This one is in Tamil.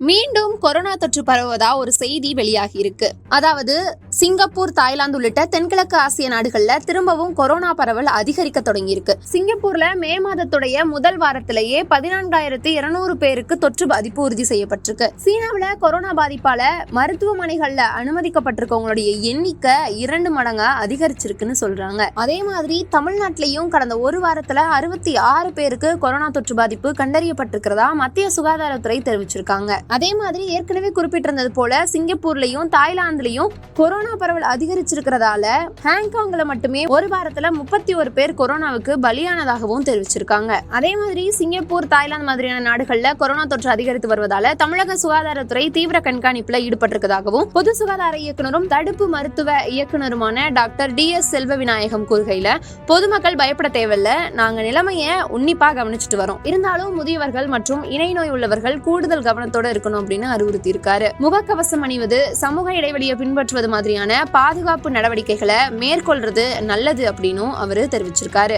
மீண்டும் கொரோனா தொற்று பரவுவதா ஒரு செய்தி வெளியாகி இருக்கு. அதாவது சிங்கப்பூர் தாய்லாந்து உள்ளிட்ட தென்கிழக்கு ஆசிய நாடுகள்ல திரும்பவும் கொரோனா பரவல் அதிகரிக்க தொடங்கியிருக்கு. சிங்கப்பூர்ல மே மாதத்துடைய முதல் வாரத்திலேயே பதினான்காயிரத்து இருநூறு பேருக்கு தொற்று பாதிப்பு உறுதி செய்யப்பட்டிருக்கு. சீனாவில் கொரோனா பாதிப்பால மருத்துவமனைகள்ல அனுமதிக்கப்பட்டிருக்கவங்களுடைய எண்ணிக்கை இரண்டு மடங்கா அதிகரிச்சிருக்குன்னு சொல்றாங்க. அதே மாதிரி தமிழ்நாட்டிலையும் கடந்த ஒரு வாரத்துல அறுபத்தி ஆறு பேருக்கு கொரோனா தொற்று பாதிப்பு கண்டறியப்பட்டிருக்கிறதா மத்திய சுகாதாரத்துறை தெரிவிச்சிருக்காங்க. அதே மாதிரி ஏற்கனவே குறிப்பிட்டிருந்தது போல சிங்கப்பூர்லயும் தாய்லாந்துலயும் கொரோனா பரவல் அதிகரிச்சிருக்கிறதால ஹாங்காங்ல மட்டுமே ஒரு வாரத்துல முப்பத்தி ஒரு பேர் கொரோனாவுக்கு பலியானதாகவும் தெரிவிச்சிருக்காங்க. அதே மாதிரி சிங்கப்பூர் தாய்லாந்து மாதிரியான நாடுகள்ல கொரோனா தொற்று அதிகரித்து வருவதால தமிழக சுகாதாரத்துறை தீவிர கண்காணிப்புல ஈடுபட்டிருக்கதாகவும் பொது சுகாதார இயக்குனரும் தடுப்பு மருத்துவ இயக்குனருமான டாக்டர் டி எஸ் செல்வ விநாயகம் கூறுகையில பொதுமக்கள் பயப்பட தேவையில்ல நாங்க நிலைமைய உன்னிப்பா கவனிச்சுட்டு வரோம். இருந்தாலும் முதியவர்கள் மற்றும் இணை நோய் உள்ளவர்கள் கூடுதல் கவனத்தோட இருக்கணும் அப்படின்னு அறிவுறுத்தி இருக்காரு முகக்கவசம் அணிவது சமூக இடைவெளியை பின்பற்றுவது மாதிரியான பாதுகாப்பு நடவடிக்கைகளை மேற்கொள்றது நல்லது அப்படின்னும் அவர் தெரிவிச்சிருக்காரு.